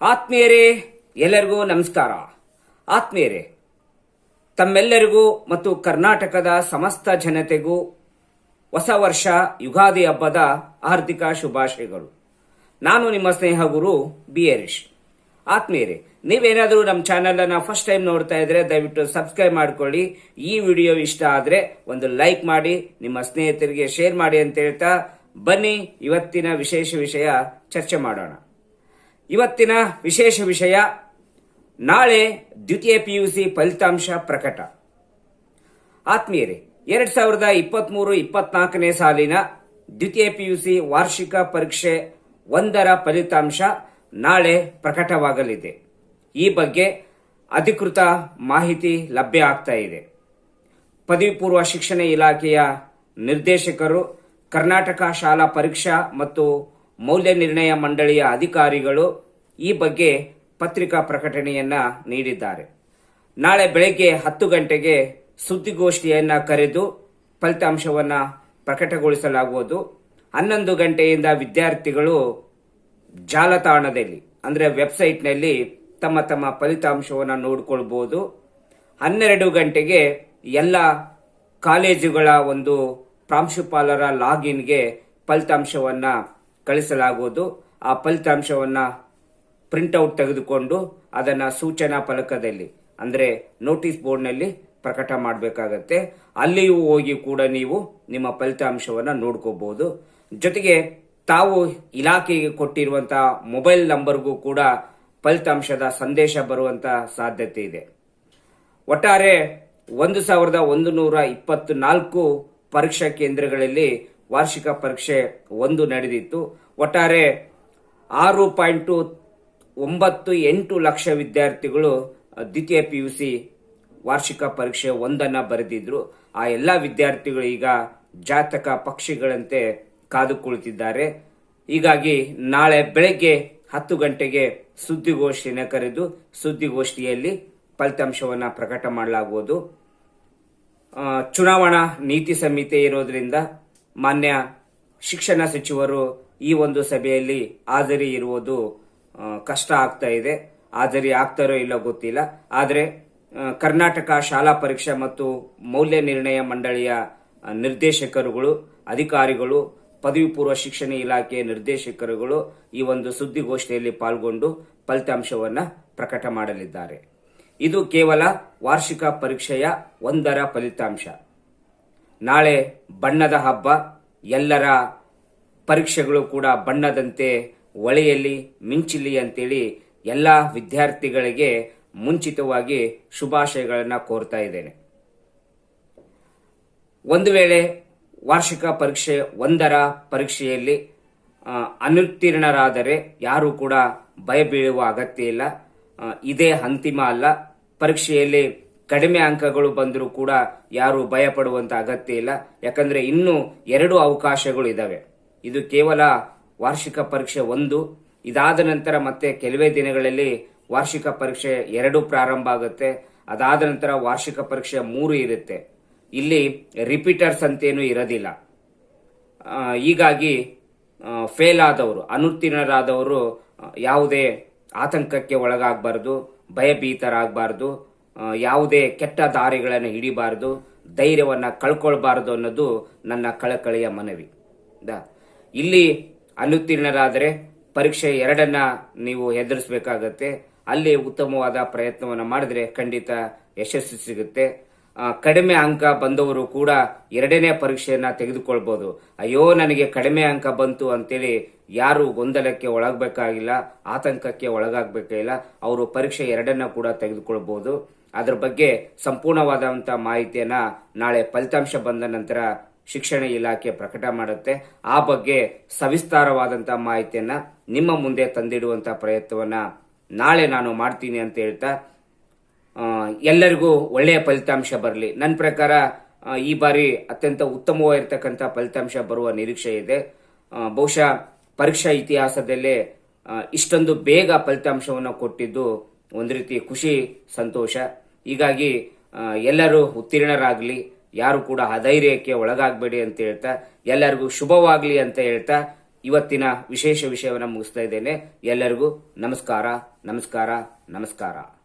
ಆತ್ಮೀಯರೇ, ಎಲ್ಲರಿಗೂ ನಮಸ್ಕಾರ. ಆತ್ಮೀಯರೇ, ತಮ್ಮೆಲ್ಲರಿಗೂ ಮತ್ತು ಕರ್ನಾಟಕದ ಸಮಸ್ತ ಜನತೆಗೂ ಹೊಸ ವರ್ಷ, ಯುಗಾದಿ ಹಬ್ಬದ ಆರ್ಥಿಕ ಶುಭಾಶಯಗಳು. ನಾನು ನಿಮ್ಮ ಸ್ನೇಹ ಗುರು ಬಿ. ಹರೀಶ್. ಆತ್ಮೀಯರೇ, ನೀವೇನಾದರೂ ನಮ್ಮ ಚಾನೆಲ್ ಅನ್ನ ಫಸ್ಟ್ ಟೈಮ್ ನೋಡ್ತಾ ಇದ್ರೆ ದಯವಿಟ್ಟು ಸಬ್ಸ್ಕ್ರೈಬ್ ಮಾಡ್ಕೊಳ್ಳಿ. ಈ ವಿಡಿಯೋ ಇಷ್ಟ ಆದ್ರೆ ಒಂದು ಲೈಕ್ ಮಾಡಿ, ನಿಮ್ಮ ಸ್ನೇಹಿತರಿಗೆ ಶೇರ್ ಮಾಡಿ ಅಂತ ಹೇಳ್ತಾ ಬನ್ನಿ. ಇವತ್ತಿನ ವಿಶೇಷ ವಿಷಯ ಚರ್ಚೆ ಮಾಡೋಣ. ಇವತ್ತಿನ ವಿಶೇಷ ವಿಷಯ, ನಾಳೆ ದ್ವಿತೀಯ ಪಿಯುಸಿ ಫಲಿತಾಂಶ ಪ್ರಕಟ. ಆತ್ಮೀಯರೇ, ಎರಡ್ ಸಾವಿರದ ಇಪ್ಪತ್ಮೂರು ಇಪ್ಪತ್ನಾಲ್ಕನೇ ಸಾಲಿನ ದ್ವಿತೀಯ ಪಿಯುಸಿ ವಾರ್ಷಿಕ ಪರೀಕ್ಷೆ ಒಂದರ ಫಲಿತಾಂಶ ನಾಳೆ ಪ್ರಕಟವಾಗಲಿದೆ. ಈ ಬಗ್ಗೆ ಅಧಿಕೃತ ಮಾಹಿತಿ ಲಭ್ಯ ಆಗ್ತಾ ಇದೆ. ಪದವಿ ಪೂರ್ವ ಶಿಕ್ಷಣ ಇಲಾಖೆಯ ನಿರ್ದೇಶಕರು, ಕರ್ನಾಟಕ ಶಾಲಾ ಪರೀಕ್ಷಾ ಮತ್ತು ಮೌಲ್ಯ ನಿರ್ಣಯ ಮಂಡಳಿಯ ಅಧಿಕಾರಿಗಳು ಈ ಬಗ್ಗೆ ಪತ್ರಿಕಾ ಪ್ರಕಟಣೆಯನ್ನ ನೀಡಿದ್ದಾರೆ. ನಾಳೆ ಬೆಳಗ್ಗೆ ಹತ್ತು ಗಂಟೆಗೆ ಸುದ್ದಿಗೋಷ್ಠಿಯನ್ನ ಕರೆದು ಫಲಿತಾಂಶವನ್ನ ಪ್ರಕಟಗೊಳಿಸಲಾಗುವುದು. ಹನ್ನೊಂದು ಗಂಟೆಯಿಂದ ವಿದ್ಯಾರ್ಥಿಗಳು ಜಾಲತಾಣದಲ್ಲಿ, ಅಂದರೆ ವೆಬ್ಸೈಟ್ನಲ್ಲಿ ತಮ್ಮ ತಮ್ಮ ಫಲಿತಾಂಶವನ್ನು ನೋಡಿಕೊಳ್ಬೋದು. ಹನ್ನೆರಡು ಗಂಟೆಗೆ ಎಲ್ಲ ಕಾಲೇಜುಗಳ ಒಂದು ಪ್ರಾಂಶುಪಾಲರ ಲಾಗಿನ್ಗೆ ಫಲಿತಾಂಶವನ್ನು ಕಳಿಸಲಾಗುವುದು. ಆ ಫಲಿತಾಂಶವನ್ನು ಪ್ರಿಂಟೌಟ್ ತೆಗೆದುಕೊಂಡು ಅದನ್ನು ಸೂಚನಾ ಫಲಕದಲ್ಲಿ, ಅಂದರೆ ನೋಟಿಸ್ ಬೋರ್ಡ್ನಲ್ಲಿ ಪ್ರಕಟ ಮಾಡಬೇಕಾಗತ್ತೆ. ಅಲ್ಲಿಯೂ ಹೋಗಿ ಕೂಡ ನೀವು ನಿಮ್ಮ ಫಲಿತಾಂಶವನ್ನು ನೋಡ್ಕೋಬಹುದು. ಜೊತೆಗೆ ತಾವು ಇಲಾಖೆಗೆ ಕೊಟ್ಟಿರುವಂತಹ ಮೊಬೈಲ್ ನಂಬರ್ಗೂ ಕೂಡ ಫಲಿತಾಂಶದ ಸಂದೇಶ ಬರುವಂತ ಸಾಧ್ಯತೆ ಇದೆ. ಒಟ್ಟಾರೆ ಒಂದು ಸಾವಿರದ ಒಂದು ನೂರ ಇಪ್ಪತ್ತು ನಾಲ್ಕು ಪರೀಕ್ಷಾ ಕೇಂದ್ರಗಳಲ್ಲಿ ವಾರ್ಷಿಕ ಪರೀಕ್ಷೆ ಒಂದು ನಡೆದಿತ್ತು. ಒಟ್ಟಾರೆ ಆರು ಪಾಯಿಂಟ್ ಒಂಬತ್ತು ಎಂಟು ಲಕ್ಷ ವಿದ್ಯಾರ್ಥಿಗಳು ದ್ವಿತೀಯ ಪಿ ಯು ಸಿ ವಾರ್ಷಿಕ ಪರೀಕ್ಷೆ ಒಂದನ್ನ ಬರೆದಿದ್ರು. ಆ ಎಲ್ಲ ವಿದ್ಯಾರ್ಥಿಗಳು ಈಗ ಜಾತಕ ಪಕ್ಷಿಗಳಂತೆ ಕಾದು ಕುಳಿತಿದ್ದಾರೆ ಹೀಗಾಗಿ ನಾಳೆ ಬೆಳಗ್ಗೆ ಹತ್ತು ಗಂಟೆಗೆ ಸುದ್ದಿಗೋಷ್ಠಿಯನ್ನು ಕರೆದು ಸುದ್ದಿಗೋಷ್ಠಿಯಲ್ಲಿ ಫಲಿತಾಂಶವನ್ನು ಪ್ರಕಟ ಮಾಡಲಾಗುವುದು. ಚುನಾವಣಾ ನೀತಿ ಸಂಹಿತೆ ಇರೋದ್ರಿಂದ ಮಾನ್ಯ ಶಿಕ್ಷಣ ಸಚಿವರು ಈ ಒಂದು ಸಭೆಯಲ್ಲಿ ಹಾಜರಿ ಇರುವುದು ಕಷ್ಟ ಆಗ್ತಾ ಇದೆ. ಹಾಜರಿ ಆಗ್ತಾರೋ ಇಲ್ಲೋ ಗೊತ್ತಿಲ್ಲ. ಆದರೆ ಕರ್ನಾಟಕ ಶಾಲಾ ಪರೀಕ್ಷೆ ಮತ್ತು ಮೌಲ್ಯ ನಿರ್ಣಯ ಮಂಡಳಿಯ ನಿರ್ದೇಶಕರುಗಳು, ಅಧಿಕಾರಿಗಳು ಪದವಿ ಪೂರ್ವ ಶಿಕ್ಷಣ ಇಲಾಖೆಯ ನಿರ್ದೇಶಕರುಗಳು ಈ ಒಂದು ಸುದ್ದಿಗೋಷ್ಠಿಯಲ್ಲಿ ಪಾಲ್ಗೊಂಡು ಫಲಿತಾಂಶವನ್ನು ಪ್ರಕಟ ಮಾಡಲಿದ್ದಾರೆ. ಇದು ಕೇವಲ ವಾರ್ಷಿಕ ಪರೀಕ್ಷೆಯ ಒಂದರ ಫಲಿತಾಂಶ. ನಾಳೆ ಬಣ್ಣದ ಹಬ್ಬ. ಎಲ್ಲರ ಪರೀಕ್ಷೆಗಳು ಕೂಡ ಬಣ್ಣದಂತೆ ಒಳೆಯಲ್ಲಿ ಮಿಂಚಿಲಿ ಅಂತೇಳಿ ಎಲ್ಲ ವಿದ್ಯಾರ್ಥಿಗಳಿಗೆ ಮುಂಚಿತವಾಗಿ ಶುಭಾಶಯಗಳನ್ನು ಕೋರ್ತಾ ಇದ್ದೇನೆ. ಒಂದು ವೇಳೆ ವಾರ್ಷಿಕ ಪರೀಕ್ಷೆ ಒಂದರ ಪರೀಕ್ಷೆಯಲ್ಲಿ ಅನುತ್ತೀರ್ಣರಾದರೆ ಯಾರೂ ಕೂಡ ಭಯ ಬೀಳುವ ಅಗತ್ಯ ಇಲ್ಲ. ಇದೇ ಅಂತಿಮ ಅಲ್ಲ. ಪರೀಕ್ಷೆಯಲ್ಲಿ ಕಡಿಮೆ ಅಂಕಗಳು ಬಂದರೂ ಕೂಡ ಯಾರು ಭಯ ಪಡುವಂತ ಅಗತ್ಯ ಇಲ್ಲ. ಯಾಕಂದ್ರೆ ಇನ್ನೂ ಎರಡು ಅವಕಾಶಗಳು ಇದಾವೆ. ಇದು ಕೇವಲ ವಾರ್ಷಿಕ ಪರೀಕ್ಷೆ ಒಂದು. ಇದಾದ ನಂತರ ಮತ್ತೆ ಕೆಲವೇ ದಿನಗಳಲ್ಲಿ ವಾರ್ಷಿಕ ಪರೀಕ್ಷೆ ಎರಡು ಪ್ರಾರಂಭ ಆಗುತ್ತೆ. ಅದಾದ ನಂತರ ವಾರ್ಷಿಕ ಪರೀಕ್ಷೆ ಮೂರು ಇರುತ್ತೆ. ಇಲ್ಲಿ ರಿಪೀಟರ್ಸ್ ಅಂತೇನು ಇರೋದಿಲ್ಲ. ಹೀಗಾಗಿ ಫೇಲ್ ಆದವರು, ಅನುತ್ತೀರ್ಣರಾದವರು ಯಾವುದೇ ಆತಂಕಕ್ಕೆ ಒಳಗಾಗಬಾರ್ದು, ಭಯಭೀತರಾಗಬಾರ್ದು. ಯಾವುದೇ ಕೆಟ್ಟ ದಾರಿಗಳನ್ನು ಹಿಡಿಬಾರದು, ಧೈರ್ಯವನ್ನ ಕಳ್ಕೊಳ್ಬಾರದು ಅನ್ನೋದು ನನ್ನ ಕಳಕಳಿಯ ಮನವಿ. ಇಲ್ಲಿ ಅನುತ್ತೀರ್ಣರಾದರೆ ಪರೀಕ್ಷೆ ಎರಡನ್ನ ನೀವು ಎದುರಿಸಬೇಕಾಗತ್ತೆ ಅಲ್ಲಿ ಉತ್ತಮವಾದ ಪ್ರಯತ್ನವನ್ನು ಮಾಡಿದ್ರೆ ಖಂಡಿತ ಯಶಸ್ಸು ಸಿಗುತ್ತೆ. ಕಡಿಮೆ ಅಂಕ ಬಂದವರು ಕೂಡ ಎರಡನೇ ಪರೀಕ್ಷೆಯನ್ನ ತೆಗೆದುಕೊಳ್ಬೋದು. ಅಯ್ಯೋ, ನನಗೆ ಕಡಿಮೆ ಅಂಕ ಬಂತು ಅಂತೇಳಿ ಯಾರು ಗೊಂದಲಕ್ಕೆ ಒಳಗಬೇಕಾಗಿಲ್ಲ ಆತಂಕಕ್ಕೆ ಒಳಗಾಗಬೇಕಾಗಿಲ್ಲ. ಅವರು ಪರೀಕ್ಷೆ ಎರಡನ್ನ ಕೂಡ ತೆಗೆದುಕೊಳ್ಬಹುದು ಅದ್ರ ಬಗ್ಗೆ ಸಂಪೂರ್ಣವಾದಂತ ಮಾಹಿತಿಯನ್ನ ನಾಳೆ ಫಲಿತಾಂಶ ಬಂದ ನಂತರ ಶಿಕ್ಷಣ ಇಲಾಖೆ ಪ್ರಕಟ ಮಾಡುತ್ತೆ. ಆ ಬಗ್ಗೆ ಸವಿಸ್ತಾರವಾದಂತ ಮಾಹಿತಿಯನ್ನ ನಿಮ್ಮ ಮುಂದೆ ತಂದಿಡುವಂತ ಪ್ರಯತ್ನವನ್ನ ನಾಳೆ ನಾನು ಮಾಡ್ತೀನಿ ಅಂತ ಹೇಳ್ತಾ ಎಲ್ಲರಿಗೂ ಒಳ್ಳೆಯ ಫಲಿತಾಂಶ ಬರಲಿ. ನನ್ನ ಪ್ರಕಾರ ಈ ಬಾರಿ ಅತ್ಯಂತ ಉತ್ತಮವಾಗಿರ್ತಕ್ಕಂಥ ಫಲಿತಾಂಶ ಬರುವ ನಿರೀಕ್ಷೆ ಇದೆ. ಬಹುಶಃ ಪರೀಕ್ಷಾ ಇತಿಹಾಸದಲ್ಲೇ ಇಷ್ಟೊಂದು ಬೇಗ ಫಲಿತಾಂಶವನ್ನು ಕೊಟ್ಟಿದ್ದು ಒಂದು ರೀತಿ ಖುಷಿ, ಸಂತೋಷ. ಹೀಗಾಗಿ ಎಲ್ಲರೂ ಉತ್ತೀರ್ಣರಾಗಲಿ, ಯಾರು ಕೂಡ ಅಧೈರ್ಯಕ್ಕೆ ಒಳಗಾಗಬೇಡಿ ಅಂತ ಹೇಳ್ತಾ, ಎಲ್ಲರಿಗೂ ಶುಭವಾಗಲಿ ಅಂತ ಹೇಳ್ತಾ ಇವತ್ತಿನ ವಿಶೇಷ ವಿಷಯವನ್ನು ಮುಗಿಸ್ತಾ ಇದ್ದೇನೆ. ಎಲ್ಲರಿಗೂ ನಮಸ್ಕಾರ ನಮಸ್ಕಾರ ನಮಸ್ಕಾರ.